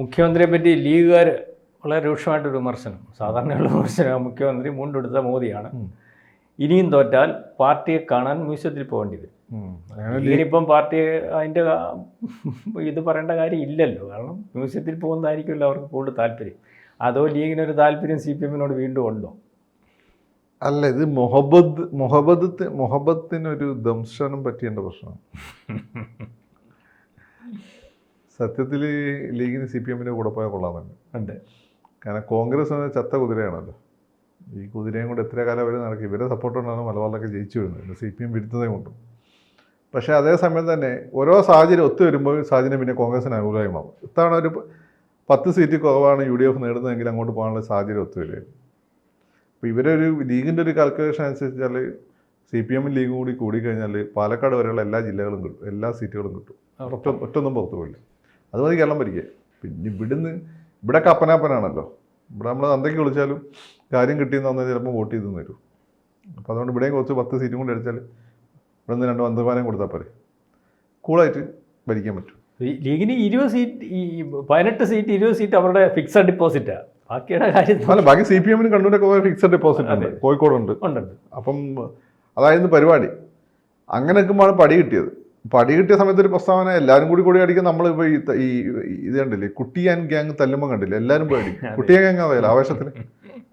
മുഖ്യമന്ത്രിയെ പറ്റി ലീഗുകാർ വളരെ രൂക്ഷമായിട്ടൊരു വിമർശനം. സാധാരണയുള്ള വിമർശനം മുഖ്യമന്ത്രി മുണ്ടെടുത്ത മോദിയാണ്. ഇനിയും തോറ്റാൽ പാർട്ടിയെ കാണാൻ മ്യൂസിയത്തിൽ പോകേണ്ടി വരും. ഇനിയിപ്പം പാർട്ടിയെ അതിന്റെ ഇത് പറയേണ്ട കാര്യം ഇല്ലല്ലോ. കാരണം മ്യൂസിയത്തിൽ പോകുന്നതായിരിക്കുമല്ലോ അവർക്ക് കൂടുതൽ താല്പര്യം. അതോ ലീഗിനൊരു താല്പര്യം സി പി എമ്മിനോട് വീണ്ടും ഉണ്ടോ? അല്ല ഇത് മൊഹബത്ത് മൊഹബത്ത് മൊഹബത്തിനൊരു ദംശനം പറ്റിയ പ്രശ്നം. സത്യത്തിൽ ലീഗിന് സി പി എമ്മിന്റെ കൂടെ പോയാൽ കൊള്ളാമെന്നുണ്ട് ഉണ്ട്. കാരണം കോൺഗ്രസ് എന്ന ചത്ത കുതിരയാണല്ലോ. ഈ കുതിരയും കൊണ്ട് എത്ര കാലം വരെ നടക്കും? ഇവരെ സപ്പോർട്ട് കൊണ്ടാണ് മലബാറിലൊക്കെ ജയിച്ചു വരുന്നത്. പിന്നെ സി പി എം വിരുദ്ധതയും കൊണ്ടും പക്ഷേ അതേസമയം തന്നെ ഓരോ സാഹചര്യം ഒത്തു വരുമ്പോൾ സാഹചര്യം പിന്നെ കോൺഗ്രസിന് അനുകൂലമായി മാറും ഇത്തവണ ഒരു പത്ത് സീറ്റ് കുറവാണ് യു ഡി എഫ് നേടുന്നതെങ്കിൽ അങ്ങോട്ട് പോകാനുള്ള സാഹചര്യം ഒത്തു വരുമായിരുന്നു അപ്പോൾ ഇവരൊരു ലീഗിന്റെ ഒരു കാൽക്കുലേഷൻ അനുസരിച്ചാൽ സി പി എമ്മും ലീഗും കൂടി കൂടിക്കഴിഞ്ഞാൽ പാലക്കാട് വരെയുള്ള എല്ലാ ജില്ലകളും കിട്ടും. എല്ലാ സീറ്റുകളും കിട്ടും. ഒറ്റ ഒറ്റൊന്നും പുറത്തു പോയില്ല അത് മതി കേരളം ഭരിക്കുക. പിന്നെ ഇവിടുന്ന് ഇവിടെ കപ്പനാപ്പനാണല്ലോ ഇവിടെ നമ്മൾ അന്തയ്ക്ക് വിളിച്ചാലും കാര്യം കിട്ടിയെന്ന് പറഞ്ഞാൽ ചിലപ്പോൾ വോട്ട് ചെയ്ത് തരും. അപ്പോൾ അതുകൊണ്ട് ഇവിടെയും കുറച്ച് പത്ത് സീറ്റും കൂടി അടിച്ചാൽ ഇവിടെ നിന്ന് രണ്ട് മന്ത്രിമാരെയും കൊടുത്താൽ പോരെ. കൂളായിട്ട് ഭരിക്കാൻ പറ്റും. ലീഗിന് ഇരുപത് സീറ്റ് ഈ പതിനെട്ട് സീറ്റ് ഇരുപത് സീറ്റ് അവരുടെ ഫിക്സഡ് ഡിപ്പോസിറ്റാണ് ബാക്കിയുടെ കാര്യം അല്ല ബാക്കി സി പി എമ്മിന് കണ്ണൂരൊക്കെ ഫിക്സഡ് ഡെപ്പോസിറ്റ് ഉണ്ട്. കോഴിക്കോടുണ്ട്. ഉണ്ടുണ്ട് അപ്പം അതായിരുന്നു പരിപാടി. അങ്ങനെ നിൽക്കുമ്പോഴാണ് പടി കിട്ടിയത്. പടി കിട്ടിയ സമയത്ത് ഒരു പ്രസ്താവന എല്ലാവരും കൂടി കൂടി അടിക്കാൻ നമ്മൾ ഇപ്പോൾ ഈ ഇത് കണ്ടില്ലേ? കുട്ടിയാൻ ഗ്യാങ് തല്ലുമ്പോൾ കണ്ടില്ലേ? എല്ലാവരും പോയി അടിക്കും. കുട്ടിയാൻ ഗ്യാങ് അതല്ല ആവേശത്തിൽ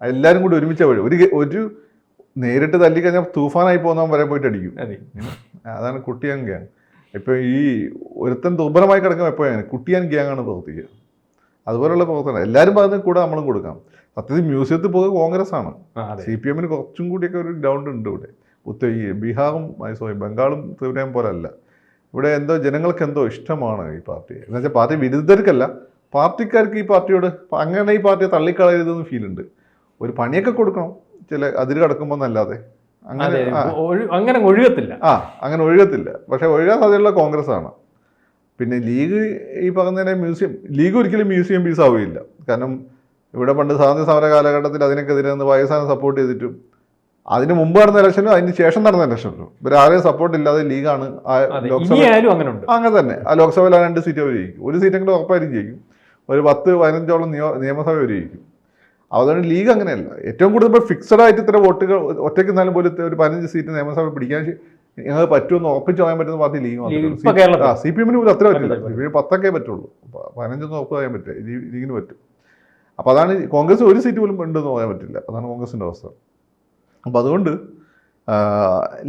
എല്ലാവരും കൂടി ഒരുമിച്ച് വഴി ഒരു ഒരു നേരിട്ട് തല്ലിക്കഴിഞ്ഞാൽ തൂഫാനായി പോകുന്നവൻ വരെ പോയിട്ട് അടിക്കും. അതെ. അതാണ് കുട്ടിയാൻ ഗ്യാങ് ഇപ്പോൾ ഈ ഒരുത്തൻ ദുർബലമായി കിടക്കുമ്പോൾ എപ്പോഴും അങ്ങനെ? കുട്ടിയാൻ ഗ്യാങ് ആണ് പ്രവർത്തിക്കുക. അതുപോലുള്ള പ്രവർത്തനം. എല്ലാവരും പറഞ്ഞ കൂടെ നമ്മളും കൊടുക്കാം. സത്യത്തിൽ മ്യൂസിയത്തിൽ പോകുക കോൺഗ്രസ് ആണ്. സി പി എമ്മിന് കുറച്ചും കൂടിയൊക്കെ ഒരു ഗ്രൗണ്ട് ഉണ്ട് ഇവിടെ. ഉത്ത ഈ ബീഹാറും സോറി ബംഗാളും ത്രിപുരയും പോലെ അല്ല ഇവിടെ എന്തോ ജനങ്ങൾക്ക് എന്തോ ഇഷ്ടമാണ് ഈ പാർട്ടി. എന്ന് വെച്ചാൽ പാർട്ടി വിരുദ്ധർക്കല്ല പാർട്ടിക്കാർക്ക് ഈ പാർട്ടിയോട് അങ്ങനെ ഈ പാർട്ടിയെ തള്ളിക്കളയരുതെന്ന് ഫീൽ ഉണ്ട്. ഒരു പണിയൊക്കെ കൊടുക്കണം ചില അതിര് കടക്കുമ്പോൾ എന്നല്ലാതെ. അങ്ങനെ അങ്ങനെ ഒഴുകത്തില്ല. ആ അങ്ങനെ ഒഴുകത്തില്ല. പക്ഷേ ഒഴുകാൻ സാധ്യതയുള്ള കോൺഗ്രസ് ആണ് പിന്നെ ലീഗ് ഈ പറഞ്ഞതിനെ മ്യൂസിയം ലീഗ് ഒരിക്കലും മ്യൂസിയം പീസ് ആവുകയില്ല. കാരണം ഇവിടെ പണ്ട് സ്വാതന്ത്ര്യ സമര കാലഘട്ടത്തിൽ അതിനൊക്കെതിരെ നിന്ന് പാകിസ്ഥാനെ സപ്പോർട്ട് ചെയ്തിട്ടും അതിന് മുമ്പ് നടന്ന ഇലക്ഷനും അതിന് ശേഷം നടന്ന ഇലക്ഷനിലും ഇവർ ആരെയും സപ്പോർട്ട് ഇല്ലാതെ ലീഗാണ്. ആ ലോക്സഭ അങ്ങനെ തന്നെ. ആ ലോക്സഭയിൽ ആ രണ്ട് സീറ്റ് അവർ ജയിക്കും. ഒരു സീറ്റെങ്കിലും ഉറപ്പായിരിക്കും ജയിക്കും. ഒരു പത്ത് പതിനഞ്ചോളം നിയോ നിയമസഭ അവർ ജയിക്കും. അതുകൊണ്ട് ലീഗ് അങ്ങനെയല്ല. ഏറ്റവും കൂടുതൽ ഇപ്പോൾ ഫിക്സഡ് ആയിട്ട് ഇത്ര വോട്ടുകൾ ഒറ്റയ്ക്ക് നിന്നാലും പോലും ഒരു പതിനഞ്ച് സീറ്റ് നിയമസഭ പിടിക്കാൻ ഞങ്ങൾ പറ്റുമെന്ന് ഉറപ്പിച്ച് പറയാൻ പറ്റുന്ന പാർട്ടി ലീഗ് മാത്രമേ. സി പി എമ്മിന് പോലും അത്ര പറ്റില്ല. സി പി എം പത്തൊക്കെ പറ്റുള്ളൂ. പതിനഞ്ചൊന്നും ഉറപ്പ് പറയാൻ പറ്റില്ല. ലീഗിന് പറ്റും. അപ്പോൾ അതാണ് കോൺഗ്രസ് ഒരു സീറ്റ് പോലും ഉണ്ടെന്ന് പറയാൻ പറ്റില്ല. അതാണ് കോൺഗ്രസിന്റെ അവസ്ഥ. അപ്പോൾ അതുകൊണ്ട്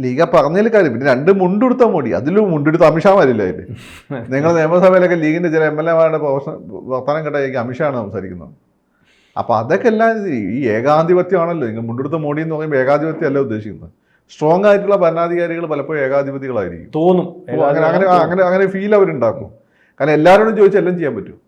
ലീഗ പറഞ്ഞതിൽ കാര്യം പിന്നെ രണ്ട് മുണ്ടെടുത്ത മോടി അതിലും മുണ്ടെടുത്ത വരില്ല അതിൽ നിങ്ങൾ നിയമസഭയിലൊക്കെ ലീഗിന്റെ ചില എം എൽ എമാരുടെ വർത്തമാനം കേട്ടായിരിക്കും അമിഷാണ് സംസാരിക്കുന്നത്. അപ്പോൾ അതൊക്കെ എല്ലാം ഈ ഏകാധിപത്യമാണല്ലോ. നിങ്ങൾ മുണ്ടെടുത്ത മോഡി എന്ന് പറയുമ്പോൾ ഏകാധിപത്യം അല്ല ഉദ്ദേശിക്കുന്നത്? സ്ട്രോങ് ആയിട്ടുള്ള ഭരണാധികാരികൾ പലപ്പോഴും ഏകാധിപതികളായിരിക്കും. തോന്നും. അങ്ങനെ അങ്ങനെ അങ്ങനെ അങ്ങനെ ഫീൽ അവരുണ്ടാക്കും. കാരണം എല്ലാവരോടും ചോദിച്ചാൽ എല്ലാം ചെയ്യാൻ പറ്റും.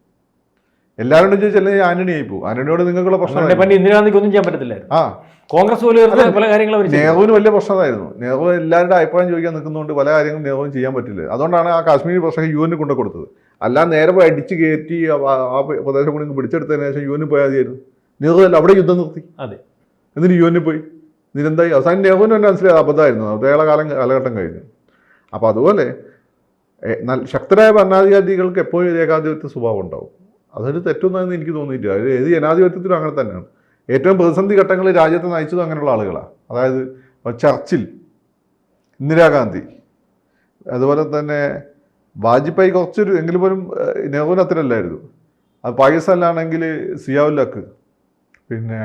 എല്ലാവരോടും ചോദിച്ചാൽ ആന്റണി ആയി പോകും ആന്റണിയോട് നിങ്ങൾക്കുള്ള പ്രശ്നം ഇന്ദിരാഗാന്ധിക്ക് ഒന്നും ചെയ്യാൻ പറ്റത്തില്ലായിരുന്നു. ആ. കോൺഗ്രസ് പോലും കാര്യങ്ങളും. നെഹ്റുവിന് വലിയ പ്രശ്നമായിരുന്നു. നെഹ്റു എല്ലാവരുടെ അഭിപ്രായം ചോദിക്കാൻ നിൽക്കുന്നതുകൊണ്ട് പല കാര്യങ്ങളും നെഹ്റുവിന് ചെയ്യാൻ പറ്റില്ല. അതുകൊണ്ടാണ് ആ കാശ്മീർ പ്രശ്നം യു എന്നിന് കൊണ്ടു കൊടുത്തത് അല്ലാതെ നേരെ പോയി അടിച്ച് കയറ്റി ആ പ്രദേശം കൂടി പിടിച്ചെടുത്തതിന് ശേഷം യു എന് പോയാൽ മതിയായിരുന്നു നെഹ്റു അല്ല അവിടെ യുദ്ധം നിർത്തി. അതെ. എന്നിട്ട് യു എന്നിൽ പോയി. ഇതിനെന്തായി അവസാനം നെഹ്റുവിന് തന്നെ മനസ്സിലായത് അബദ്ധമായിരുന്നു. അതേള കാലം കാലഘട്ടം കഴിഞ്ഞു. അപ്പോൾ അതുപോലെ നല്ല ശക്തരായ ഭരണാധികാരികൾക്ക് എപ്പോഴും ഏകാധിപത്യ സ്വഭാവം ഉണ്ടാവും. അതൊരു തെറ്റൊന്നും എനിക്ക് തോന്നിയിട്ടില്ല. അത് ഏത് ജനാധിപത്യത്തിലും അങ്ങനെ തന്നെയാണ്. ഏറ്റവും പ്രതിസന്ധി ഘട്ടങ്ങളിൽ രാജ്യത്തെ നയിച്ചതും അങ്ങനെയുള്ള ആളുകളാണ് അതായത് ചർച്ചിൽ ഇന്ദിരാഗാന്ധി അതുപോലെ തന്നെ വാജ്പേയി കുറച്ചൊരു എങ്കിലും പോലും നെഹ്റുവിന് അത്രയല്ലായിരുന്നു. അത് പാകിസ്ഥാനിലാണെങ്കിൽ സിയാവുല്ലക്ക് പിന്നെ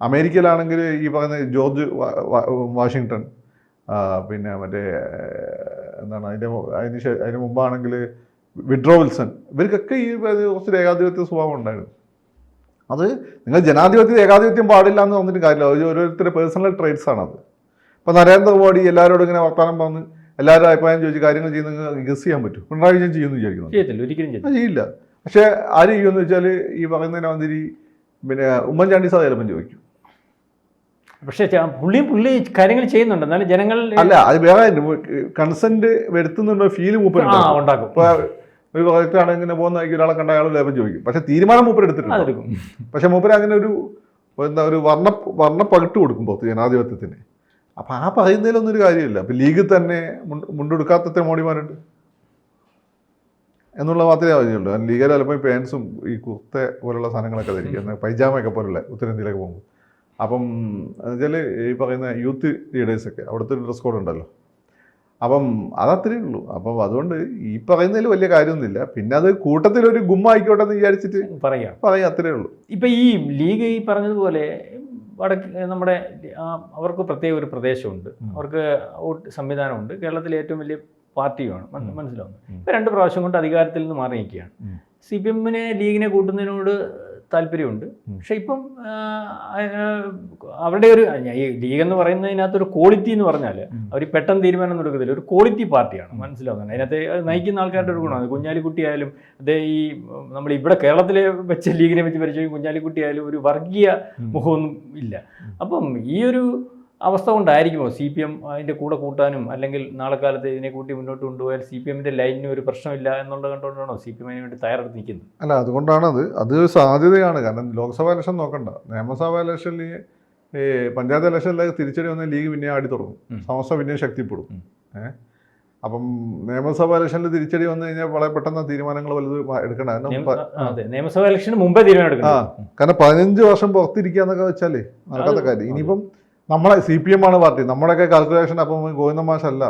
അമേരിക്കയിലാണെങ്കിൽ ഈ പറയുന്ന ജോർജ് വാഷിങ്ടൺ പിന്നെ മറ്റേ എന്താണ് അതിന്റെ അതിന് അതിന് മുമ്പാണെങ്കിൽ വിഡ്രോ വിൽസൺ. ഇവർക്കൊക്കെ ഈ കുറച്ചൊരു കുറച്ച് ഏകാധിപത്യ സ്വഭാവം ഉണ്ടായിരുന്നു. അത് നിങ്ങൾ ജനാധിപത്യം ഏകാധിപത്യം പാടില്ല എന്ന് പറഞ്ഞിട്ട് കാര്യമില്ല. അത് ഓരോരുത്തരുടെ പേഴ്സണൽ ട്രേഡ്സ് ആണത്. ഇപ്പം നരേന്ദ്രമോദി എല്ലാവരോടും ഇങ്ങനെ വർത്തമാനം പറഞ്ഞ് എല്ലാവരും അഭിപ്രായം ചോദിച്ച് കാര്യങ്ങൾ ചെയ്യുന്ന ഗസ് ചെയ്യാൻ പറ്റും. പിണറായി വിജയൻ ചെയ്യുമെന്ന് വിചാരിക്കുന്നു. ചെയ്യില്ല. പക്ഷേ ആര് ചെയ്യുമെന്ന് വെച്ചാൽ ഈ പറയുന്നതിന് മന്ത്രി പിന്നെ ഉമ്മൻചാണ്ടി സാർ ചിലപ്പം ചോദിക്കും. പക്ഷേ പുള്ളിയും പുള്ളി കാര്യങ്ങൾ ചെയ്യുന്നുണ്ട്. എന്നാലും ജനങ്ങൾ അല്ല അത് വേറെ കൺസെന്റ് വരുത്തുന്നുണ്ടോ ഫീൽ മൂപ്പരുണ്ടാവും ഉണ്ടാക്കും. ഒരു പ്രൊജക്റ്റാണ് ഇങ്ങനെ പോകുന്ന ഒരാളെ കണ്ട അയാൾ ലേപ്പം ചോദിക്കും. പക്ഷെ തീരുമാനം മൂപ്പർ എടുത്തിട്ടുണ്ട്. പക്ഷെ മൂപ്പര് അങ്ങനെ ഒരു എന്താ ഒരു വർണ വർണ പകിട്ട് കൊടുക്കുമ്പോൾ ജനാധിപത്യത്തിന്. അപ്പം ആ പറയുന്നതിലൊന്നും ഒരു കാര്യമില്ല. അപ്പം ലീഗിൽ തന്നെ മുണ്ട് മുണ്ടെടുക്കാത്ത മോഡിമാരുണ്ട്. എന്നുള്ള മാത്രമേ അറിയുള്ളൂ ലീഗൽ ചിലപ്പോൾ ഈ പാൻസും ഈ കുർത്ത പോലുള്ള സാധനങ്ങളൊക്കെ ധരിക്കുക പൈജാമയൊക്കെ പോലുള്ള ഉത്തരേന്ത്യയിലൊക്കെ പോകുമ്പോൾ അപ്പം എന്നുവെച്ചാൽ ഈ പറയുന്ന യൂത്ത് ലീഡേഴ്സൊക്കെ അവിടുത്തെ ഡ്രസ് കോഡ് ഉണ്ടല്ലോ. അപ്പം അതത്രേ ഉള്ളൂ. അപ്പം അതുകൊണ്ട് ഈ പറയുന്നതിൽ വലിയ കാര്യമൊന്നുമില്ല. പിന്നെ അത് കൂട്ടത്തിലൊരു ഗുമ്മായിക്കോട്ടെ എന്ന് വിചാരിച്ചിട്ട് പറയാം. പറയാം അത്രേ ഉള്ളൂ. ഇപ്പം ഈ ലീഗ് ഈ പറഞ്ഞതുപോലെ വടക്ക് നമ്മുടെ അവർക്ക് പ്രത്യേക ഒരു പ്രദേശമുണ്ട്. അവർക്ക് സംവിധാനമുണ്ട്. കേരളത്തിലെ ഏറ്റവും വലിയ പാർട്ടിയുമാണ്. മന- മനസ്സിലാവുന്നത് ഇപ്പം രണ്ട് പ്രാവശ്യം കൊണ്ട് അധികാരത്തിൽ നിന്ന് മാറി നിൽക്കുകയാണ്. സി പി എമ്മിനെ ലീഗിനെ കൂട്ടുന്നതിനോട് താല്പര്യമുണ്ട്. പക്ഷെ ഇപ്പം അവരുടെ ഒരു ഈ ലീഗ് എന്ന് പറയുന്നതിനകത്ത് ഒരു ക്വാളിറ്റി എന്ന് പറഞ്ഞാൽ. അവർ പെട്ടെന്ന് തീരുമാനം എടുക്കത്തില്ല. ഒരു ക്വാളിറ്റി പാർട്ടിയാണ് മനസ്സിലാവുന്നത് അതിനകത്ത് നയിക്കുന്ന ആൾക്കാരുടെ ഒരു ഗുണമാണ്. കുഞ്ഞാലിക്കുട്ടി ആയാലും അതേ ഈ നമ്മൾ ഇവിടെ കേരളത്തിലെ വെച്ച് ലീഗിനെ വെച്ച് പരിചയം കുഞ്ഞാലിക്കുട്ടി ആയാലും ഒരു വർഗീയ മുഖമൊന്നും ഇല്ല. അപ്പം ഈ ഒരു അവസ്ഥ കൊണ്ടായിരിക്കുമോ സി പി എം അതിന്റെ കൂടെ കൂട്ടാനും അല്ലെങ്കിൽ നാളെ കാലത്ത് ഇതിനെ കൂട്ടി മുന്നോട്ട് കൊണ്ടുപോയാൽ സി പി എമ്മിന്റെ ലൈനിന് ഒരു പ്രശ്നമില്ല എന്നുള്ളത് കണ്ടുകൊണ്ടാണോ സി പി എമ്മിന് വേണ്ടി തയ്യാറെടുത്ത് നിൽക്കുന്നത്? അല്ല അതുകൊണ്ടാണത്. അത് സാധ്യതയാണ്. കാരണം ലോക്സഭാ ഇലക്ഷൻ നോക്കണ്ട. നിയമസഭാ ഇലക്ഷനിൽ ഈ പഞ്ചായത്ത് ഇലക്ഷനിലേക്ക് തിരിച്ചടി വന്ന ലീഗ് പിന്നെ ആടി തുടങ്ങും. സമസ്ത പിന്നെ ശക്തിപ്പെടും. ഏഹ് അപ്പം നിയമസഭാ ഇലക്ഷനിൽ തിരിച്ചടി വന്നു കഴിഞ്ഞാൽ വളരെ പെട്ടെന്ന് തീരുമാനങ്ങൾ വലുത് എടുക്കണം ആ, നിയമസഭാ ഇലക്ഷന് മുമ്പേ തീരുമാനം എടുക്കണം കാരണം പതിനഞ്ച് വർഷം പുറത്തിരിക്കുക എന്നൊക്കെ വെച്ചാലേ നടക്കാത്ത കാര്യം. ഇനിയിപ്പം നമ്മളെ സി പി എം ആണ് പാർട്ടി. നമ്മുടെയൊക്കെ കാൽക്കുലേഷൻ അപ്പം ഗോവിന്ദ മാഷല്ല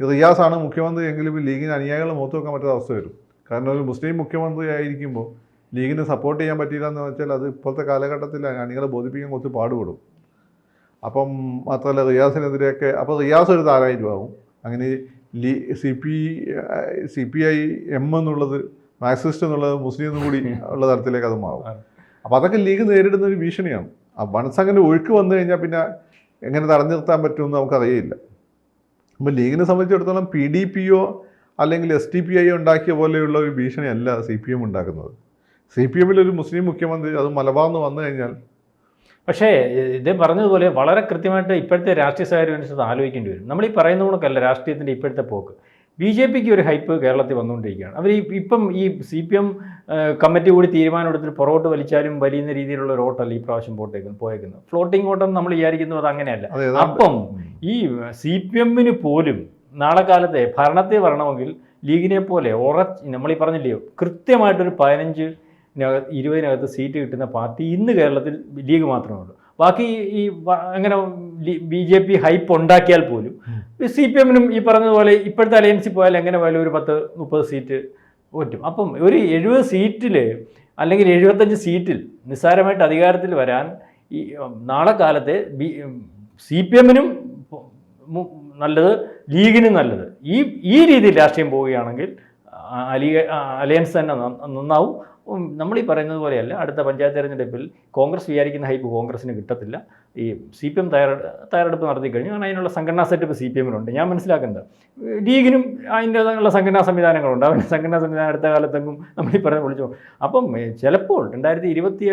റിയാസ് ആണ് മുഖ്യമന്ത്രി എങ്കിലും ഇപ്പോൾ ലീഗിന് അനുയായികൾ മുഖത്ത് വെക്കാൻ പറ്റാത്ത അവസ്ഥ വരും. കാരണം ഒരു മുസ്ലിം മുഖ്യമന്ത്രി ആയിരിക്കുമ്പോൾ ലീഗിന് സപ്പോർട്ട് ചെയ്യാൻ പറ്റിയില്ല എന്ന് വെച്ചാൽ അത് ഇപ്പോഴത്തെ കാലഘട്ടത്തിൽ അണികളെ ബോധിപ്പിക്കാൻ കുറച്ച് പാടുപെടും. അപ്പം മാത്രമല്ല റിയാസിനെതിരെയൊക്കെ അപ്പോൾ റിയാസ് ഒരു താരായിട്ട് ആവും അങ്ങനെ Lee C P C P I M എന്നുള്ളത് മാക്സിസ്റ്റ് എന്നുള്ളത് മുസ്ലിം എന്നും കൂടി ഉള്ള തരത്തിലേക്ക് അത് മാറും. അപ്പോൾ അതൊക്കെ ലീഗ് നേരിടുന്ന ഒരു ഭീഷണിയാണ്. ആ വൺസ് അങ്ങനെ ഒഴുക്ക് വന്നു കഴിഞ്ഞാൽ പിന്നെ എങ്ങനെ തടഞ്ഞു നിർത്താൻ പറ്റുമെന്ന് നമുക്കറിയില്ല. അപ്പോൾ ലീഗിനെ സംബന്ധിച്ചിടത്തോളം പി ഡി പി ഒ അല്ലെങ്കിൽ എസ് ടി പി ഐ ഉണ്ടാക്കിയ പോലെയുള്ള ഒരു ഭീഷണിയല്ല സി പി എം ഉണ്ടാക്കുന്നത്. സി പി എമ്മിൽ ഒരു മുസ്ലിം മുഖ്യമന്ത്രി അത് മലബാർന്ന് വന്നു കഴിഞ്ഞാൽ പക്ഷേ ഇത് പറഞ്ഞതുപോലെ വളരെ കൃത്യമായിട്ട് ഇപ്പോഴത്തെ രാഷ്ട്രീയ സാഹചര്യം അനുസരിച്ച് ആലോചിക്കേണ്ടി വരും. നമ്മൾ ഈ പറയുന്ന കണക്കല്ല രാഷ്ട്രീയത്തിന്റെ ഇപ്പോഴത്തെ പോക്ക്. ബി ജെ പിക്ക് ഒരു ഹൈപ്പ് കേരളത്തിൽ വന്നുകൊണ്ടിരിക്കുകയാണ്. അവർ ഈ ഇപ്പം ഈ സി പി എം കമ്മിറ്റി കൂടി തീരുമാനം എടുത്തിട്ട് പുറകോട്ട് വലിച്ചാലും വലിയുന്ന രീതിയിലുള്ള ഒരു വോട്ടല്ല ഈ പ്രാവശ്യം പോട്ടേക്കുന്നത് പോയേക്കുന്നത്. ഫ്ലോട്ടിംഗ് വോട്ടം നമ്മൾ വിചാരിക്കുന്നു അത് അങ്ങനെയല്ല. അപ്പം ഈ സി പി എമ്മിന് പോലും നാളെ കാലത്തെ ഭരണത്തെ വരണമെങ്കിൽ ലീഗിനെ പോലെ ഉറച്ച് നമ്മൾ ഈ പറഞ്ഞില്ലയോ കൃത്യമായിട്ടൊരു പതിനഞ്ച് ഇരുപതിനകത്ത് സീറ്റ് കിട്ടുന്ന പാർട്ടി ഇന്ന് കേരളത്തിൽ ലീഗ് മാത്രമേ ഉള്ളൂ. ബാക്കി ഈ അങ്ങനെ ബി ജെ പി ഹൈപ്പ് ഉണ്ടാക്കിയാൽ പോലും സി പി എമ്മിനും ഈ പറഞ്ഞതുപോലെ ഇപ്പോഴത്തെ അലയൻസിൽ പോയാൽ എങ്ങനെ പോയാലും ഒരു പത്ത് മുപ്പത് സീറ്റ് പറ്റും. അപ്പം ഒരു എഴുപത് സീറ്റിൽ അല്ലെങ്കിൽ എഴുപത്തഞ്ച് സീറ്റിൽ നിസ്സാരമായിട്ട് അധികാരത്തിൽ വരാൻ ഈ നാളെ കാലത്തെ ബി സി പി എമ്മിനും നല്ലത് ലീഗിനും നല്ലത്. ഈ ഈ രീതിയിൽ രാഷ്ട്രീയം പോവുകയാണെങ്കിൽ അലി അലയൻസ് തന്നെ നന്നാവും. നമ്മൾ ഈ പറയുന്നത് പോലെയല്ല അടുത്ത പഞ്ചായത്ത് തെരഞ്ഞെടുപ്പിൽ കോൺഗ്രസ് വിചാരിക്കുന്ന ഹൈപ്പ് കോൺഗ്രസിന് കിട്ടത്തില്ല. ഈ സി പി എം തയ്യാറെ തയ്യാറെടുപ്പ് നടത്തി കഴിഞ്ഞു. കാരണം അതിനുള്ള സംഘടനാ സെറ്റപ്പ് സി പി എമ്മിനുണ്ട്. ഞാൻ മനസ്സിലാക്കുന്നത്. ലീഗിനും അതിന്റേതായുള്ള സംഘടനാ സംവിധാനങ്ങളുണ്ട്. അവരുടെ സംഘടനാ സംവിധാനം അടുത്ത കാലത്തെങ്കും നമ്മൾ ഈ പറഞ്ഞ വിളിച്ചു അപ്പം ചിലപ്പോൾ രണ്ടായിരത്തി ഇരുപത്തി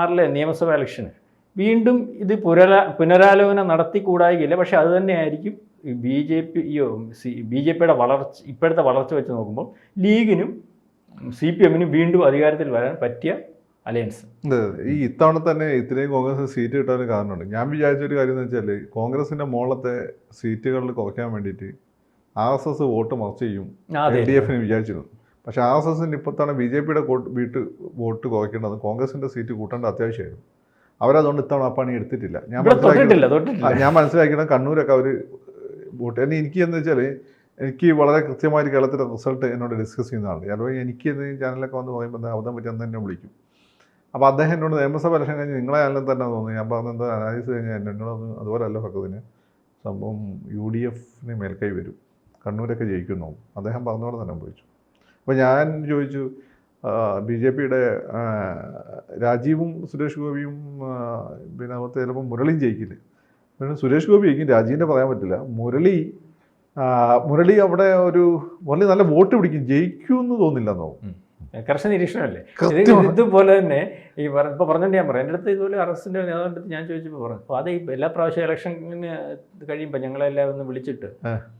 ആറിലെ നിയമസഭാ ഇലക്ഷന് വീണ്ടും ഇത് പുനരാ പുനരാലോചന നടത്തിക്കൂടായില്ല പക്ഷേ അത് തന്നെയായിരിക്കും B J P B J പിയുടെ വളർച്ച ഇപ്പോഴത്തെ വളർച്ച വെച്ച് നോക്കുമ്പോൾ ലീഗിനും സി പി എമ്മിനും വീണ്ടും അധികാരത്തിൽ വരാൻ പറ്റിയ അലയൻസ്. ഈ ഇത്തവണ തന്നെ ഇത്രയും കോൺഗ്രസ് സീറ്റ് കിട്ടാൻ കാരണമുണ്ട്. ഞാൻ വിചാരിച്ച ഒരു കാര്യം എന്ന് വെച്ചാൽ കോൺഗ്രസിന്റെ മോളത്തെ സീറ്റുകളിൽ കുറയ്ക്കാൻ വേണ്ടിയിട്ട് ആർ എസ് എസ് വോട്ട് മറച്ച് ചെയ്യും. എൽ ഡി എഫിന് വിചാരിച്ചിരുന്നു. പക്ഷെ ആർ എസ് എസിന് ഇപ്പോഴത്താണ് ബി ജെ പിയുടെ വീട്ട് വോട്ട് കുറയ്ക്കേണ്ടത്. കോൺഗ്രസിന്റെ സീറ്റ് കൂട്ടേണ്ട അത്യാവശ്യമായിരുന്നു. അവരതുകൊണ്ട് ഇത്തവണ ആ പണി എടുത്തിട്ടില്ല. ഞാൻ തൊട്ടിട്ടില്ല ഞാൻ മനസ്സിലാക്കിയത് കണ്ണൂരൊക്കെ അവർ വോട്ട് എന്നെ എനിക്ക് എന്ന് വെച്ചാൽ എനിക്ക് വളരെ കൃത്യമായിട്ട് കേരളത്തിലെ റിസൾട്ട് എന്നോട് ഡിസ്കസ് ചെയ്യുന്ന ആളുണ്ട് ചിലപ്പോൾ എനിക്ക് ഈ ചാനലൊക്കെ വന്ന് പറയുമ്പോൾ എന്താ അബദ്ധം പറ്റി അന്ന് എന്നെ വിളിക്കും. അപ്പോൾ അദ്ദേഹം എന്നോട് നിയമസഭ ഇലക്ഷൻ കഴിഞ്ഞ് നിങ്ങളെ ചാനലിൽ തന്നെ തോന്നി ഞാൻ പറഞ്ഞ എന്താ അനാലിസ് കഴിഞ്ഞാൽ എന്നോട് അതുപോലല്ല ഫക്കതിന്. സംഭവം യു ഡി എഫിന് മേൽക്കൈ വരും. കണ്ണൂരൊക്കെ ജയിക്കുന്നു. അദ്ദേഹം പറഞ്ഞോടെ തന്നെ ചോദിച്ചു അപ്പോൾ ഞാൻ ചോദിച്ചു ബി ജെ പിയുടെ രാജീവും സുരേഷ് ഗോപിയും പിന്നെ അവർ ചിലപ്പോൾ മുരളിയും ജയിക്കില്ലേ? പിന്നെ സുരേഷ് ഗോപി എനിക്ക് രാജീവിന്റെ പറയാൻ പറ്റില്ല. മുരളി മുരളി അവിടെ ഒരു മുരളി നല്ല വോട്ട് പിടിക്കും. ജയിക്കുമെന്ന് തോന്നില്ല എന്നോ കർശന നിരീക്ഷണമല്ലേ? ഇത് ഇതുപോലെ തന്നെ ഈ പറ- ഇപ്പൊ പറഞ്ഞിട്ട് ഞാൻ പറയാം. എന്റെ അടുത്ത് ഇതുപോലെ അറസ്റ്റിന്റെ നേതാവിന്റെ അടുത്ത് ഞാൻ ചോദിച്ചപ്പോൾ പറഞ്ഞു അപ്പോൾ അത് ഈ എല്ലാ പ്രാവശ്യം ഇലക്ഷന് കഴിയുമ്പോൾ ഞങ്ങളെല്ലാം ഒന്ന് വിളിച്ചിട്ട്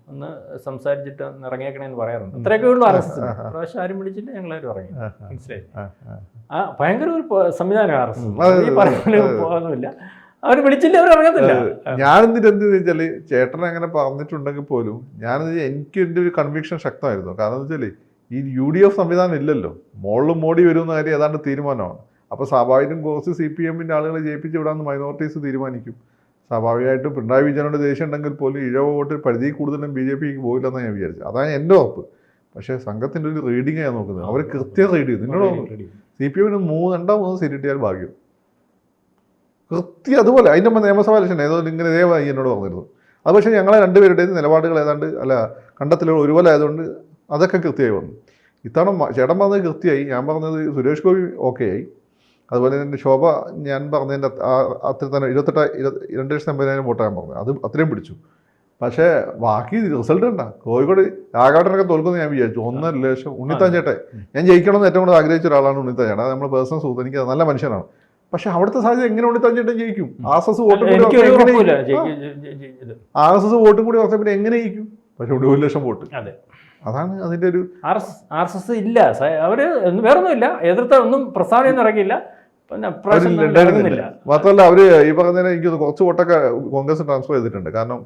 ഒന്ന് സംസാരിച്ചിട്ട് ഒന്ന് ഇറങ്ങിയേക്കണേന്ന് പറയാറുണ്ട്. അത്രയൊക്കെ ഉള്ളൂ അറസ്റ്റ്. പ്രാവശ്യം ആരും വിളിച്ചിട്ട് ഞങ്ങളാരും ഇറങ്ങി. മനസ്സിലായി? ആ, ഭയങ്കര ഒരു സംവിധാനമാണ് സംവിധാനം അറസ്റ്റ് ഈ. പോകുന്നില്ല അവർ വിളിച്ചില്ല? അവർ ഇറങ്ങത്തില്ല. ഞാൻ എന്നിട്ട് എന്ത് വെച്ചാൽ ചേട്ടൻ അങ്ങനെ പറഞ്ഞിട്ടുണ്ടെങ്കിൽ പോലും ഞാൻ എനിക്ക് എന്റെ ഒരു കൺവിക്ഷൻ ശക്തമായിരുന്നു. കാരണം എന്ന് വെച്ചാൽ ഈ യു ഡി എഫ് സംവിധാനം ഇല്ലല്ലോ. മോളിലും മോഡി വരുന്ന കാര്യം ഏതാണ്ട് തീരുമാനമാണ്. അപ്പോൾ സ്വാഭാവികം കോസ് സി പി എമ്മിന്റെ ആളുകളെ ജയിപ്പിച്ച് വിടാമെന്ന് മൈനോറിറ്റീസ് തീരുമാനിക്കും. സ്വാഭാവികമായിട്ടും പിണറായി വിജയനോട് ദേഷ്യം ഉണ്ടെങ്കിൽ പോലും ഇഴവ വോട്ട് പരിധി കൂടുതലും ബി ജെ പിക്ക് പോയില്ലെന്നാണ് ഞാൻ വിചാരിച്ചത്. അതാണ് എന്റെ ഉറപ്പ്. പക്ഷേ സംഘത്തിന്റെ ഒരു റീഡിംഗ് ഞാൻ നോക്കുന്നത്. അവർ കൃത്യം റീഡ് ചെയ്തു. നിന്നോട് സി പി എമ്മിന് മൂന്ന് രണ്ടോ മൂന്ന് സീറ്റ് കിട്ടിയാൽ ഭാഗ്യം. കൃത്യം അതുപോലെ അതിന്റെ മുമ്പ് നിയമസഭാ ഇലക്ഷൻ ഏതോ ഇങ്ങനെ ഇതേ എന്നോട് പറഞ്ഞിരുന്നു. അത് പക്ഷേ ഞങ്ങളെ രണ്ടുപേരുടെ നിലപാടുകൾ ഏതാണ്ട് അല്ല കണ്ടെത്തലുകൾ ഒരുപോലെ ആയതുകൊണ്ട് അതൊക്കെ കൃത്യമായി വന്നു. ഇത്തവണ ചേട്ടൻ പറഞ്ഞത് കൃത്യമായി ഞാൻ പറഞ്ഞത് സുരേഷ് ഗോപി ഓക്കെ ആയി അതുപോലെ തന്നെ ശോഭ ഞാൻ പറഞ്ഞതിന്റെ അത്ര- തന്നെ ഇരുപത്തെട്ട് ഇരുപത്തി രണ്ട് ലക്ഷത്തി അമ്പതിനായിരം വോട്ടാണ് ഞാൻ പറഞ്ഞത്. അത് അത്രയും പിടിച്ചു. പക്ഷേ ബാക്കി റിസൾട്ട് ഉണ്ടാ കോഴിക്കോട് രാഘവട്ടനൊക്കെ തോൽക്കുമെന്ന് ഞാൻ വിചാരിച്ചു. ഒന്നര ലക്ഷം ഉണ്ണിത്താൻ ചേട്ടെ ഞാൻ ജയിക്കണമെന്ന് ഏറ്റവും കൂടുതൽ ആഗ്രഹിച്ച ഒരാളാണ് ഉണ്ണിത്താൻ ചേട്ടൻ. അത് നമ്മുടെ പേഴ്സണൽ സുഹൃത്ത്. എനിക്ക് നല്ല മനുഷ്യനാണ്. പക്ഷെ അവിടുത്തെ സാഹചര്യം എങ്ങനെ ഉണ്ട് ചേട്ടൻ ജയിക്കും? എസ് വോട്ടും കൂടി ആർ എസ് ആസസ് വോട്ടും കൂടി വർഷം പിന്നെ എങ്ങനെ ജയിക്കും? പക്ഷെ ഇവിടെ ഒരു ലക്ഷം വോട്ട്. അതെ. അതാണ് അതിന്റെ ഒരു ആർ എസ് എസ് എസ് ഇല്ല. അവർ വേറൊന്നുമില്ല. എതിർത്ത ഒന്നും പ്രസ്താവനയൊന്നും ഇറങ്ങുന്നില്ല. മാത്രമല്ല അവർ ഈ പറഞ്ഞ എനിക്ക് കുറച്ച് വോട്ടൊക്കെ കോൺഗ്രസ് ട്രാൻസ്ഫർ ചെയ്തിട്ടുണ്ട്. കാരണം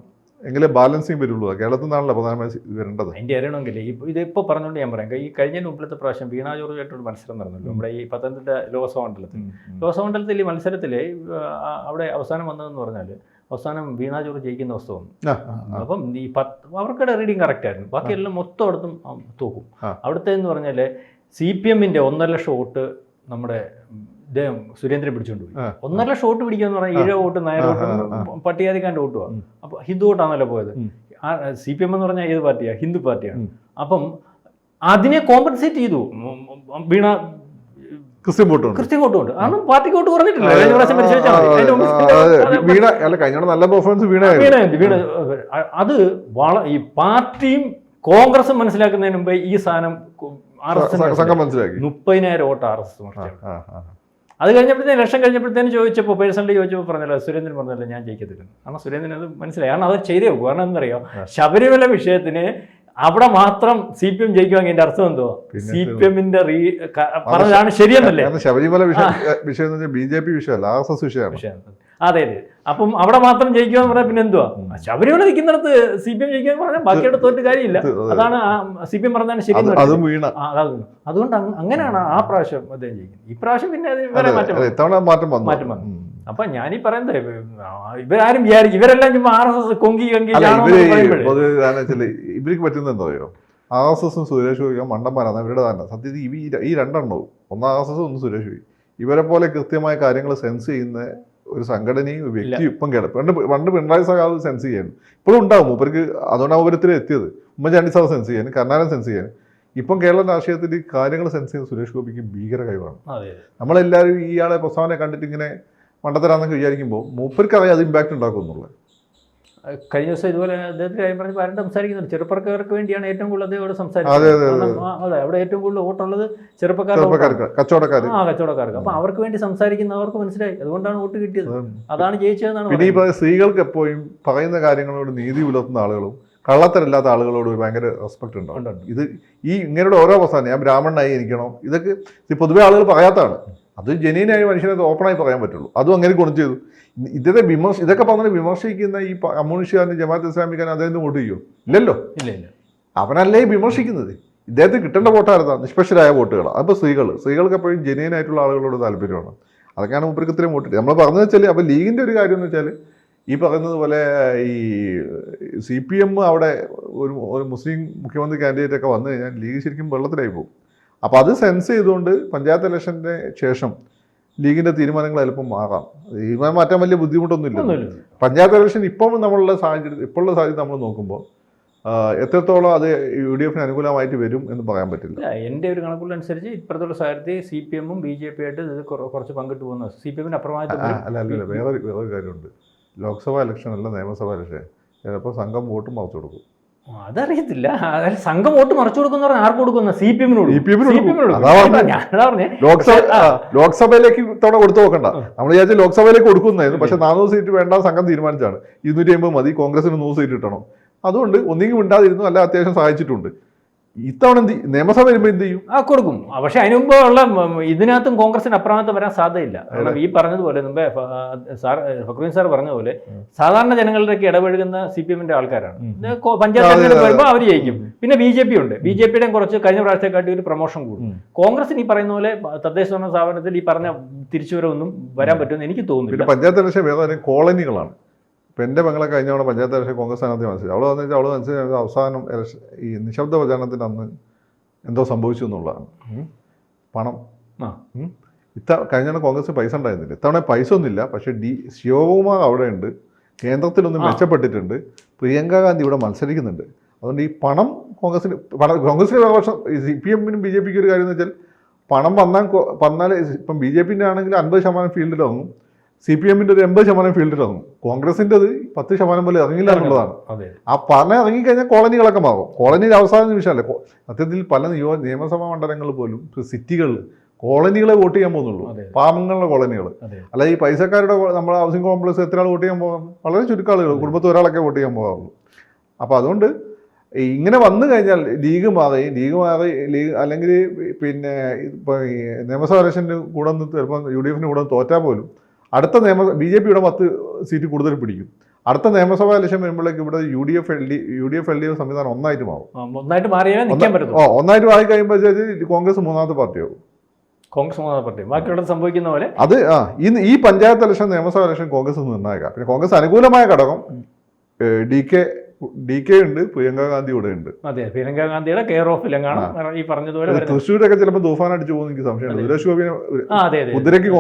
എങ്കിലേ ബാലൻസിങ് വരുള്ളൂ. കേരളത്തിൽ നിന്നാണല്ലോ പ്രധാനമായി വരേണ്ടത്. എന്റെ അറിയണമെങ്കിൽ ഇതിപ്പോൾ പറഞ്ഞുകൊണ്ട് ഞാൻ പറയാം. ഈ കഴിഞ്ഞ മുമ്പിലത്തെ പ്രാവശ്യം വീണ ജോർജായിട്ടൊരു മത്സരം നടന്നല്ലോ. നമ്മുടെ ഈ പത്തനംതിട്ട ലോക്സഭാ മണ്ഡലത്തിൽ. ലോക്സഭാ മണ്ഡലത്തിൽ ഈ മത്സരത്തിൽ അവിടെ അവസാനം വന്നതെന്ന് പറഞ്ഞാൽ അവസാനം വീണ ജോർജ് ജയിക്കുന്ന അവസ്ഥ വന്നു. അപ്പം ഈ പത്ത് അവർക്കിടെ റീഡിങ് കറക്റ്റ് ആയിരുന്നു. ബാക്കിയെല്ലാം മൊത്തം അടുത്തും തോക്കും തൂക്കും. അവിടുത്തെ എന്ന് പറഞ്ഞാൽ സി പി എമ്മിന്റെ ഒന്നര ലക്ഷം വോട്ട് നമ്മുടെ ഇദ്ദേഹം സുരേന്ദ്രൻ പിടിച്ചോണ്ട് പോയി. ഒന്നര ലക്ഷം വോട്ട് പിടിക്കുക എന്ന് പറഞ്ഞാൽ ഈഴ വോട്ട് നായർ വോട്ട് വോട്ടുമാണ് ഉം. അപ്പോൾ ഹിന്ദു വോട്ടാണല്ലോ പോയത്. സി പി എം എന്ന് പറഞ്ഞാൽ ഏത് പാർട്ടിയാണ് ഹിന്ദു പാർട്ടിയാണ്. അപ്പം അതിനെ കോമ്പൻസേറ്റ് ചെയ്തു. വീണ ക്രിസ്ത്യൻ വോട്ടുണ്ട് ഉണ്ട് വോട്ടുണ്ട് അതൊന്നും പാർട്ടിക്ക് വോട്ട് കുറഞ്ഞിട്ടില്ല. കഴിഞ്ഞ പ്രാവശ്യം പരിശോധിച്ചാൽ മതി. അതിന്റെ വീണ അല്ല കഴിഞ്ഞ നല്ല പെർഫോമൻസ് വീണ വീണ അ- അത് വള ഈ പാർട്ടിയും കോൺഗ്രസും മനസ്സിലാക്കുന്നതിന് മുമ്പേ ഈ സാധനം ആർ എസ് മുപ്പതിനായിരം വോട്ട് ആർ എസ് എസ് മറിച്ചാണ്. അത് കഴിഞ്ഞപ്പോഴത്തേന് ഇലക്ഷൻ കഴിഞ്ഞപ്പോഴത്തേന് ചോദിച്ചപ്പോൾ പേഴ്സണലി ചോദിച്ചപ്പോൾ പറഞ്ഞല്ലോ സുരേന്ദ്രൻ പറഞ്ഞല്ലോ ഞാൻ ജയിക്കത്തില്ല കാരണം സുരേന്ദ്രൻ അത് മനസ്സിലായി. കാരണം അത് ചെയ്തേ പോകും കാരണം എന്തറിയോ? ശബരിമല വിഷയത്തിന് അവിടെ മാത്രം സി പി എം ജയിക്കുവാണെങ്കിൽ എന്റെ അർത്ഥം എന്തോ സി പി എമ്മിന്റെ റീ പറഞ്ഞതാണ് ശരിയെന്നല്ലേ? ശബരിമല വിഷയം വിഷയം ബി ജെ പി വിഷയമല്ല ആർ എസ് എസ് വിഷയമാണ് വിഷയം അതെ അതെ. അപ്പം അവിടെ മാത്രം ജയിക്കുക എന്ന് പറഞ്ഞാൽ പിന്നെ എന്തുവാ. ശബരിമല നിൽക്കുന്നിടത്ത് സി പി എം ജയിക്കുക എന്ന് പറഞ്ഞാൽ ബാക്കിയുടെ തോറ്റ് കാര്യമില്ല. അതാണ് സി പി എം പറഞ്ഞാൽ ശരി. അതുകൊണ്ട് അങ്ങ- അങ്ങനെയാണ് ആ പ്രാവശ്യം അദ്ദേഹം ജയിക്കുന്നത്. ഈ പ്രാവശ്യം പിന്നെ വേറെ മാറ്റം. മാറ്റം വന്നു. മാറ്റം വന്നു. അപ്പൊ ഞാനീ പറയുന്നത് ഇവരാരും വിചാരിക്കും. ഇവരെല്ലാം ചുമ്മാ ആർ എസ് എസ് കൊങ്കി കൊങ്കി ഇവർക്ക് പറ്റുന്നത് എന്താ പറയുക ആർ എസ് എസും സുരേഷ് ഗോപിയും മണ്ടന്മാരാണ്. ഇവരുടെ തന്നെ. സത്യത്തിൽ ഈ- ഈ രണ്ടെണ്ണവും ഒന്ന് ആർ എസ് എസ് ഒന്ന് സുരേഷ് ഗോപി ഇവരെ പോലെ കൃത്യമായ കാര്യങ്ങൾ സെൻസ് ചെയ്യുന്ന ഒരു സംഘടനയും വ്യക്തിയും ഇപ്പം കേട പണ്ട് പണ്ട് പിണറായി സഖാവ് സെൻസ് ചെയ്യാനും. ഇപ്പോഴും ഉണ്ടാവും. മൂപ്പർക്ക് അതുകൊണ്ടാണ് മൂപ്പരത്തിൽ എത്തിയത്. ഉമ്മൻചാണ്ടി സാർ സെൻസ് ചെയ്യാനും കർണാടൻ സെൻസ് ചെയ്യാനും. ഇപ്പം കേരള രാഷ്ട്രീയത്തിൽ കാര്യങ്ങൾ സെൻസ് ചെയ്യുന്ന സുരേഷ് ഗോപിക്ക് ഭീകര കഴിവാണ്. നമ്മളെല്ലാവരും ഇയാളെ പ്രസ്താവന കണ്ടിട്ട് ഇങ്ങനെ മണ്ടത്തരാന്നൊക്കെ വിചാരിക്കുമ്പോൾ മൂപ്പർക്ക് അറിയാം അത് ഇമ്പാക്റ്റ് ഉണ്ടാക്കും എന്നുള്ളത് കഴിഞ്ഞ ദിവസം ഇതുപോലെ അദ്ദേഹത്തിന്റെ കാര്യം പറഞ്ഞ് പലരും സംസാരിക്കുന്നുണ്ട്? ചെറുപ്പക്കാർക്ക് വേണ്ടിയാണ് ഏറ്റവും കൂടുതൽ അദ്ദേഹം ഇവിടെ സംസാരിക്കുന്നത്. അതെ, അവിടെ ഏറ്റവും കൂടുതൽ വോട്ടുള്ളത്. ചെറുപ്പക്കാർക്ക് കച്ചവടക്കാർ ആ കച്ചവടക്കാർക്ക്. അപ്പൊ അവർക്ക് വേണ്ടി സംസാരിക്കുന്നവർക്ക് മനസ്സിലായി. അതുകൊണ്ടാണ് വോട്ട് കിട്ടിയത്. അതാണ്. ജയിച്ചതെന്നാണ് പിന്നെ ഈ സ്ത്രീകൾക്ക് എപ്പോഴും പറയുന്ന കാര്യങ്ങളോട് നീതി പുലർത്തുന്ന ആളുകളും കള്ളത്തരല്ലാത്ത ആളുകളോട് ഒരു ഭയങ്കര റെസ്പെക്ട് ഉണ്ടാവും ഉണ്ട്. ഇത് ഈ ഇങ്ങനെയുള്ള ഓരോ അവസാനം ഞാൻ ബ്രാഹ്മണനായി ഇരിക്കണം? ഇതൊക്കെ ഇത് പൊതുവെ ആളുകൾ പറയാത്തതാണ്. അത് ജനീനായി മനുഷ്യനെ ഓപ്പണായി പറയാൻ പറ്റുള്ളൂ. അതും അങ്ങനെ ഗുണം ചെയ്തു. ഇതൊക്കെ വിമർശ ഇതൊക്കെ പറഞ്ഞ് വിമർശിക്കുന്ന ഈ പ- ജമാഅത്ത് ഇസ്ലാമിക്കാൻ അദ്ദേഹം വോട്ട് ചെയ്യുമോ ഇല്ലല്ലോ. ഇല്ല ഇല്ല. അവനല്ലേ വിമർശിക്കുന്നത്? ഇദ്ദേഹത്തിന് കിട്ടേണ്ട വോട്ടായിരുന്നു നിഷ്പക്ഷരായ വോട്ടുകൾ അപ്പോൾ സ്ത്രീകൾ സ്ത്രീകൾക്ക് എപ്പോഴും ജനീനായിട്ടുള്ള ആളുകളോട് താല്പര്യമാണ്. അതൊക്കെയാണ് മുപ്പർക്ക് ഇത്രയും വോട്ട്. നമ്മൾ പറഞ്ഞു വെച്ചാൽ അപ്പോൾ ലീഗിന്റെ ഒരു കാര്യം എന്ന് വെച്ചാൽ ഈ പറയുന്നത് പോലെ ഈ സി പി എം അവിടെ ഒരു ഒരു മുസ്ലിം മുഖ്യമന്ത്രി കാൻഡിഡേറ്റ് ഒക്കെ വന്നു കഴിഞ്ഞാൽ ലീഗ് ശരിക്കും വെള്ളത്തിലായി പോകും. അപ്പോൾ അത് സെൻസ് ചെയ്തുകൊണ്ട് പഞ്ചായത്ത് ഇലക്ഷന്റെ ശേഷം ലീഗിന്റെ തീരുമാനങ്ങൾ എളുപ്പം മാറാം. തീരുമാനം മാറ്റാൻ വലിയ ബുദ്ധിമുട്ടൊന്നുമില്ല. പഞ്ചായത്ത് ഇലക്ഷൻ ഇപ്പം നമ്മളുടെ സാഹചര്യം ഇപ്പോഴുള്ള സാഹചര്യം നമ്മൾ നോക്കുമ്പോൾ എത്രത്തോളം അത് യു ഡി എഫിന് അനുകൂലമായിട്ട് വരും എന്ന് പറയാൻ പറ്റില്ല. എന്റെ ഒരു കണക്കുകളനുസരിച്ച് ഇപ്പോഴത്തുള്ള സാഹചര്യത്തിൽ സി പി എമ്മും ബി ജെ പി ആയിട്ട് ഇത് കുറച്ച് പങ്കിട്ട് പോകുന്ന സി പി എമ്മിന് അല്ല അല്ല അല്ല വേറൊരു വേറൊരു കാര്യമുണ്ട്. ലോക്സഭാ ഇലക്ഷൻ അല്ല നിയമസഭാ ഇലക്ഷൻ. ചിലപ്പോൾ സംഘം വോട്ട് മറച്ചു കൊടുക്കും. അതറിയത്തില്ല. അതായത് സംഘം വോട്ട് മറച്ചു കൊടുക്കുന്ന പറഞ്ഞാൽ ആർക്ക് കൊടുക്കുന്ന സി പി എമ്മിനോട് സി പി എമ്മിനോട് ലോക്സഭയിലേക്ക് ഇത്തവണ കൊടുത്തു നോക്കണ്ട. നമ്മൾ വിചാരിച്ച ലോക്സഭയിലേക്ക് കൊടുക്കുന്നതായിരുന്നു. പക്ഷെ നാനൂറ് സീറ്റ് വേണ്ട സംഘം തീരുമാനിച്ചാണ് ഇരുന്നൂറ്റി അമ്പത് മതി. കോൺഗ്രസിന് നൂറ് സീറ്റ് കിട്ടണം അതുകൊണ്ട് ഒന്നിങ്ങും ഉണ്ടാതിരുന്നു അല്ല അത്യാവശ്യം സഹായിച്ചിട്ടുണ്ട്. ഇത്തവണ എന്ത്? നിയമസഭ വരുമ്പോൾ എന്ത് ചെയ്യും? ആ കൊടുക്കും. പക്ഷെ അതിന് മുമ്പ് ഉള്ള ഇതിനകത്തും കോൺഗ്രസിന് അപ്രമത്തം വരാൻ സാധ്യതയില്ല. കാരണം ഈ പറഞ്ഞതുപോലെ മുമ്പേ സാർ ഫക്രീൻ സാർ പറഞ്ഞ പോലെ സാധാരണ ജനങ്ങളിലേക്ക് ഇടപഴകുന്ന സി പി എമ്മിന്റെ ആൾക്കാരാണ് പഞ്ചായത്ത് തെരഞ്ഞെടുപ്പ് വരുമ്പോൾ അവർ ജയിക്കും. പിന്നെ ബി ജെ പി ഉണ്ട്. ബി ജെ പിയുടെ കുറച്ച് കഴിഞ്ഞ പ്രാവശ്യത്തെക്കാട്ടി ഒരു പ്രൊമോഷൻ കൂടും. കോൺഗ്രസിന് ഈ പറയുന്ന പോലെ തദ്ദേശ ഭരണ സ്ഥാപനത്തിൽ ഈ പറഞ്ഞ തിരിച്ചുവരവൊന്നും വരാൻ പറ്റുമെന്ന് എനിക്ക് പിന്നെ തോന്നുന്നില്ല പഞ്ചായത്ത് ഇലക്ഷൻ കോളനികളാണ്. ഇപ്പം എന്റെ മകളെ കഴിഞ്ഞ തവണ പഞ്ചായത്ത് ഇലക്ഷൻ കോൺഗ്രസ് സ്ഥാനാർത്ഥി മനസ്സിലായി അവൾ വെച്ചാൽ അവൾ മനസ്സിലായത് അവസാനം ഇലക്ഷൻ ഈ നിശബ്ദ പ്രചാരണത്തിന് അന്ന് എന്തോ സംഭവിച്ചു എന്നുള്ളതാണ്. പണം. ആ. ഇത്ത കഴിഞ്ഞ കോൺഗ്രസ് പൈസ ഉണ്ടായിരുന്നില്ല. ഇത്തവണ പൈസ ഒന്നുമില്ല. പക്ഷേ ഡി ശിവകുമാർ അവിടെ ഉണ്ട് കേന്ദ്രത്തിലൊന്നും. മെച്ചപ്പെട്ടിട്ടുണ്ട്. പ്രിയങ്ക ഗാന്ധി ഇവിടെ മത്സരിക്കുന്നുണ്ട്. അതുകൊണ്ട് ഈ പണം കോൺഗ്രസിന് പണം കോൺഗ്രസിന് വർഷം സി പി എമ്മിനും ബി ജെ പിക്ക് ഒരു കാര്യം എന്ന് വെച്ചാൽ പണം വന്നാൽ വന്നാൽ ഇപ്പം ബി ജെ പിന്റെ ആണെങ്കിൽ അൻപത് ശതമാനം ഫീൽഡിൽ ഇറങ്ങും സി പി എമ്മിന്റെ ഒരു എൺപത് ശതമാനം ഫീൽഡിൽ ഇറങ്ങും കോൺഗ്രസിന്റെത് പത്ത് ശതമാനം പോലെ ഇറങ്ങില്ല എന്നുള്ളതാണ്. ആ പറഞ്ഞ ഇറങ്ങിക്കഴിഞ്ഞാൽ കോളനികളൊക്കെ മാറും. കോളനിയിൽ അവസാന നിമിഷമല്ല സത്യത്തിൽ പല നിയോ നിയമസഭാ മണ്ഡലങ്ങൾ പോലും സിറ്റികളിൽ കോളനികളെ വോട്ട് ചെയ്യാൻ പോകുന്നുള്ളൂ. പാവങ്ങളുടെ കോളനികൾ. അല്ലെ ഈ പൈസക്കാരുടെ നമ്മുടെ ഹൗസിംഗ് കോംപ്ലക്സ് എത്ര ആൾ വോട്ട് ചെയ്യാൻ പോകാം? വളരെ ചുരുക്കം ആളുകൾ കുടുംബത്തിൽ ഒരാളൊക്കെ വോട്ട് ചെയ്യാൻ പോകാറുള്ളൂ. അപ്പോൾ അതുകൊണ്ട് ഇങ്ങനെ വന്നു കഴിഞ്ഞാൽ ലീഗ് മാറി ലീഗ് മാറി ലീഗ് അല്ലെങ്കിൽ പിന്നെ ഇപ്പോൾ ഈ നിയമസഭാ ഇലക്ഷന്റെ കൂടെ ചിലപ്പോൾ യു ഡി എഫിന് കൂടെ തോറ്റാൽ പോലും അടുത്ത നിയമ ബി ജെ പിയുടെ പത്ത് സീറ്റ് കൂടുതൽ പിടിക്കും. അടുത്ത നിയമസഭാ ലക്ഷ്യം വരുമ്പോഴേക്കും ഇവിടെ U D F L D U D F L D F സംവിധാനം ഒന്നായിട്ട് മാറും. ഒന്നായിട്ട് ഓ ഒന്നായിട്ട് മാറി കഴിയുമ്പോൾ കോൺഗ്രസ് മൂന്നാമത്തെ പാർട്ടിയാവും കോൺഗ്രസ് മൂന്നാമത്തെ പാർട്ടി. ബാക്കിയുള്ളത് സംഭവിക്കുന്ന പോലെ? അത് ആ ഈ ഈ പഞ്ചായത്ത് ഇലക്ഷൻ നിയമസഭാ ഇലക്ഷൻ കോൺഗ്രസ് നിർണായക. പിന്നെ കോൺഗ്രസ് അനുകൂലമായ ഘടകം ഡി കെ ഡി കെ ഉണ്ട് പ്രിയങ്ക ഗാന്ധി ഇവിടെ ഉണ്ട്. അതെ പ്രിയങ്ക ഗാന്ധിയുടെ കെയർ ഓഫ് ലങ്കാണ് ഈ പറഞ്ഞതുപോലെ തൃശ്ശൂരൊക്കെ ചിലപ്പോൾ തൂഫാൻ അടിച്ചു പോകുന്ന എനിക്ക് സംശയമുണ്ട്. സുരേഷ് ഗോപിനെ കുതിരയ്ക്ക്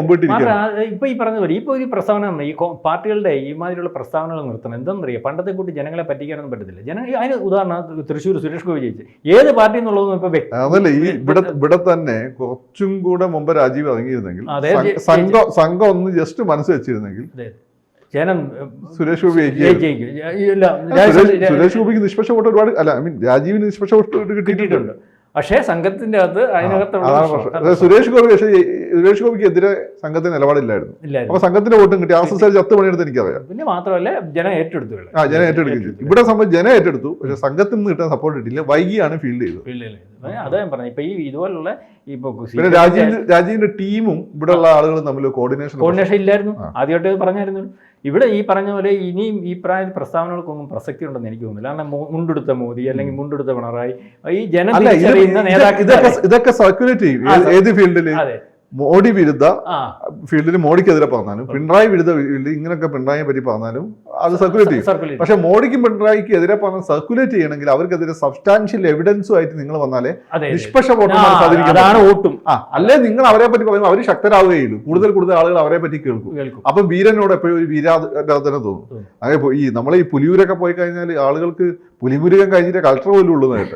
ഇപ്പൊ ഈ പറഞ്ഞ പോലെ ഇപ്പൊ ഈ പ്രസ്താവന ഈ പാർട്ടികളുടെ ഈ മാതിരിയുള്ള പ്രസ്താവനകൾ നിർത്തണം. എന്താണെന്നറിയാം പണ്ടത്തെ കൂട്ടി ജനങ്ങളെ പറ്റിക്കാനൊന്നും പറ്റത്തില്ല. ജന അതിന് ഉദാഹരണം തൃശ്ശൂർ സുരേഷ് ഗോപി ജയിച്ചു. ഏത് പാർട്ടി എന്നുള്ളതൊന്നും ഇപ്പൊ അതല്ല ഈ ഇവിടെ ഇവിടെ തന്നെ കുറച്ചും കൂടെ മുമ്പ് രാജീവ് ഇറങ്ങിയിരുന്നെങ്കിൽ സംഘം ഒന്ന് ജസ്റ്റ് മനസ്സ് വെച്ചിരുന്നെങ്കിൽ ജനം സുരേഷ് ഗോപി സുരേഷ് ഗോപിക്ക് നിഷ്പക്ഷ വോട്ട് ഒരുപാട് അല്ല ഐ മീൻ രാജീവിന് നിഷ്പക്ഷ വോട്ട് കിട്ടിയിട്ടുണ്ട്. പക്ഷേ സംഘത്തിന്റെ അകത്ത് അതിനകത്തുള്ള അതായത് സുരേഷ് ഗോപി പക്ഷേ സുരേഷ് ഗോപിക്ക് എതിരെ സംഘത്തിന് നിലപാടില്ലായിരുന്നു. അപ്പൊ സംഘത്തിന്റെ വോട്ടും കിട്ടി. ആർ എസ് എസ് ചത്ത് പണിയെടുത്ത് എനിക്കറിയാം. പിന്നെ മാത്രമല്ല ജനം ഏറ്റെടുത്തു. ആ ജനം ഏറ്റെടുക്കും ചെയ്തു. ഇവിടെ സംബന്ധിച്ച് ജനം ഏറ്റെടുത്തു. പക്ഷെ സംഘത്തിൽ നിന്ന് കിട്ടാൻ സപ്പോർട്ട് കിട്ടിയില്ല വൈകിയാണ് ഫീൽഡ് ചെയ്തത്. അതാ ഞാൻ പറഞ്ഞത് ഇപ്പൊ ഈ ഇതുപോലുള്ള ഇപ്പൊ രാജീവിന്റെ രാജീവിന്റെ ടീമും ഇവിടെ ഉള്ള ആളുകളും തമ്മിൽ കോർഡിനേഷൻ കോർഡിനേഷൻ ഇല്ലായിരുന്നു. ആദ്യമായിട്ട് പറഞ്ഞായിരുന്നു. ഇവിടെ ഈ പറഞ്ഞ പോലെ ഇനിയും ഈ പ്രായ പ്രസ്താവനകൾക്കൊന്നും പ്രസക്തി ഉണ്ടെന്ന് എനിക്ക് തോന്നുന്നില്ല. കാരണം മുണ്ടെടുത്ത മോദി അല്ലെങ്കിൽ മുണ്ടെടുത്ത പിണറായി. ഈ ജനം നേതാക്കൾ ഇതൊക്കെ സർക്കുലേറ്റ് ചെയ്യും. ഏത് ഏത് ഫീൽഡിൽ അതെ. മോഡി വിരുദ്ധ ഫീൽഡിൽ മോഡിക്കെതിരെ പറഞ്ഞാലും പിണറായി വിരുദ്ധ ഫീൽഡിൽ ഇങ്ങനെയൊക്കെ പിണറായിയെ പറ്റി പറഞ്ഞാലും അത് സർക്കുലേറ്റ് ചെയ്യും. പക്ഷെ മോഡിക്കും പിണറായിക്കും എതിരെ പറഞ്ഞ സർക്കുലേറ്റ് ചെയ്യണമെങ്കിൽ അവർക്കെതിരെ സബ്സ്റ്റാൻഷ്യൽ എവിഡൻസും ആയിട്ട് നിങ്ങൾ വന്നാലേ നിഷ്പക്ഷ വോട്ടും അല്ലേ നിങ്ങൾ അവരെ പറ്റി പറയുമ്പോൾ അവർ ശക്തരാകുകയുള്ളൂ കൂടുതൽ കൂടുതൽ ആളുകൾ അവരെ പറ്റി കേൾക്കും. അപ്പം വീരനോട് എപ്പോഴും ഒരു വീരാരാധന തോന്നും. അങ്ങനെ ഈ നമ്മളെ ഈ പുലിയൂരൊക്കെ പോയി കഴിഞ്ഞാൽ ആളുകൾക്ക് പുലിമുരുകൻ കഴിഞ്ഞിട്ട് കൾച്ചർ പോലും ഉള്ളൂ ഓക്കെ.